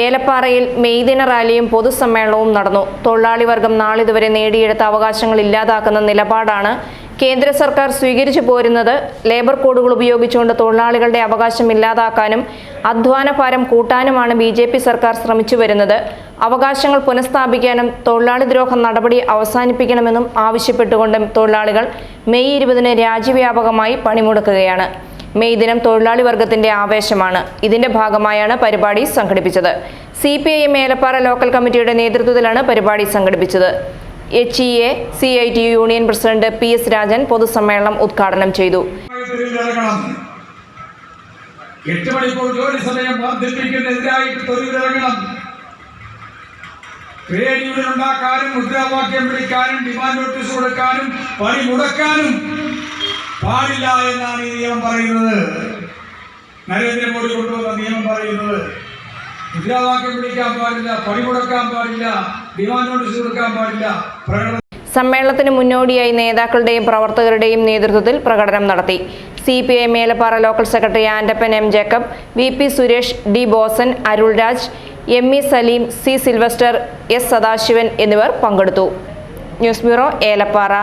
ഏലപ്പാറയിൽ മെയ്ദിന റാലിയും പൊതുസമ്മേളനവും നടന്നു. തൊഴിലാളി വർഗം നാളിതുവരെ നേടിയെടുത്ത അവകാശങ്ങൾ ഇല്ലാതാക്കുന്ന നിലപാടാണ് കേന്ദ്ര സർക്കാർ സ്വീകരിച്ചു പോരുന്നത്. ലേബർ കോഡുകൾ ഉപയോഗിച്ചുകൊണ്ട് തൊഴിലാളികളുടെ അവകാശം ഇല്ലാതാക്കാനും അധ്വാന ഭാരം കൂട്ടാനുമാണ് ബി ജെ പി സർക്കാർ ശ്രമിച്ചു വരുന്നത്. അവകാശങ്ങൾ പുനഃസ്ഥാപിക്കാനും തൊഴിലാളി ദ്രോഹ നടപടി അവസാനിപ്പിക്കണമെന്നും ആവശ്യപ്പെട്ടുകൊണ്ട് തൊഴിലാളികൾ മെയ് ഇരുപതിന് രാജ്യവ്യാപകമായി പണിമുടക്കുകയാണ്. മെയ് ദിനം തൊഴിലാളി വർഗത്തിന്റെ ആവേശമാണ്. ഇതിന്റെ ഭാഗമായാണ് പരിപാടി സംഘടിപ്പിച്ചത്. C P I M local കമ്മിറ്റിയുടെ നേതൃത്വത്തിലാണ് പരിപാടി സംഘടിപ്പിച്ചത്. H E A C I T union president P S Rajan പൊതുസമ്മേളനം ഉദ്ഘാടനം ചെയ്തു ും. എട്ട് മണിക്കൂർ ജോലി സമയം വർദ്ധിപ്പിക്കുന്നതിനായിട്ട് തൊഴിലിറങ്ങണം. ട്രേഡ് യൂണിയൻ ഉണ്ടാക്കാനും മുദ്രാവാക്യം വിളിക്കാനും ഡിമാൻഡ് നോട്ടീസ് കൊടുക്കാനും പണി മുടക്കാനും പാടില്ല എന്നാണ് ഈ നിയമം പറയുന്നത്. നരേന്ദ്രമോദി കൊണ്ടുവന്ന നിയമം പറയുന്നത്. മുദ്രാവാക്യം വിളിക്കാൻ പാടില്ല പണി മുടക്കാൻ പാടില്ല ഡിമാൻഡ് നോട്ടീസ് കൊടുക്കാൻ പാടില്ല പ്രകടനം സമ്മേളനത്തിന് മുന്നോടിയായി നേതാക്കളുടെയും പ്രവർത്തകരുടെയും നേതൃത്വത്തിൽ പ്രകടനം നടത്തി. C P I Melappara local secretary Andappan M Jacob V P Suresh D Bosan Arulraj M E Salim C Sylvester S Sadasivan എന്നിവർ പങ്കെടുത്തു. News bureau Elappara.